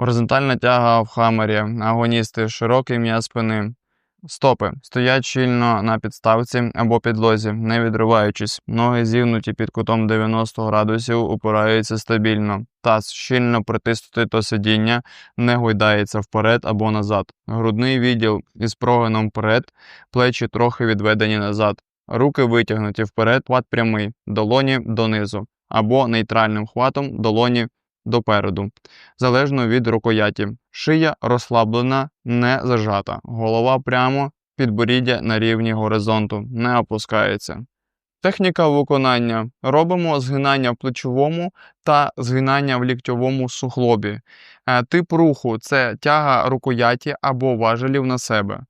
Горизонтальна тяга в хамері, агоністи, широкий м'яз спини. Стопи стоять щільно на підставці або підлозі, не відриваючись. Ноги зігнуті під кутом 90 градусів, упираються стабільно. Таз щільно притиснутий до сидіння, не гойдається вперед або назад. Грудний відділ із прогином вперед, плечі трохи відведені назад. Руки витягнуті вперед, хват прямий, долоні донизу, або нейтральним хватом долоні допереду, залежно від рукояті. Шия розслаблена, не зажата. Голова прямо, підборіддя на рівні горизонту, не опускається. Техніка виконання. Робимо згинання в плечовому та згинання в ліктьовому сухлобі. Е, Тип руху це тяга рукояті або важелів на себе.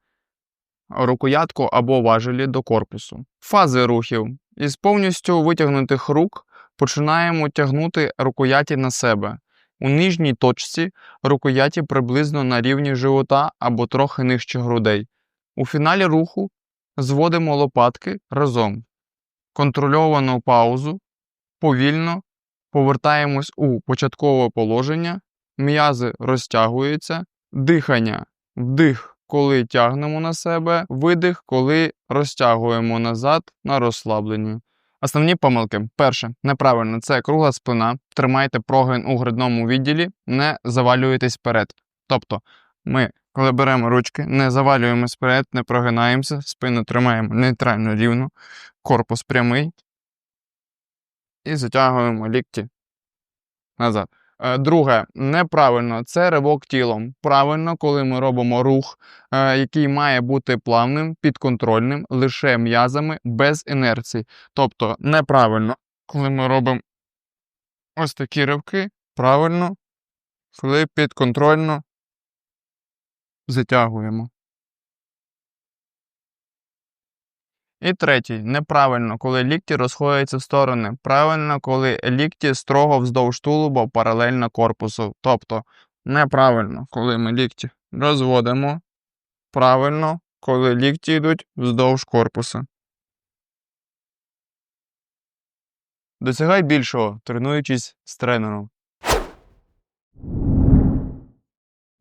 Рукоятку або важелі до корпусу. Фази рухів. Із повністю витягнутих рук починаємо тягнути рукояті на себе. У нижній точці рукояті приблизно на рівні живота або трохи нижче грудей. У фіналі руху зводимо лопатки разом. Контрольовану паузу, повільно повертаємось у початкове положення, м'язи розтягуються, дихання, вдих, коли тягнемо на себе, видих, коли розтягуємо назад на розслабленні. Основні помилки. Перше, неправильно, це кругла спина. Тримайте прогин у грудному відділі, не завалюйтесь вперед. Тобто, ми, коли беремо ручки, не завалюємось вперед, не прогинаємося, спину тримаємо нейтрально рівно, корпус прямий і затягуємо лікті назад. Е, Друге, неправильно це ривок тілом. Правильно, коли ми робимо рух, е, який має бути плавним, підконтрольним, лише м'язами без інерції. Тобто неправильно, коли ми робимо ось такі ривки, правильно, коли підконтрольно затягуємо. І третій, неправильно, коли лікті розходяться в сторони. Правильно, коли лікті строго вздовж тулуба паралельно корпусу. Тобто неправильно, коли ми лікті розводимо. Правильно, коли лікті йдуть вздовж корпуса. Досягай більшого, тренуючись з тренером.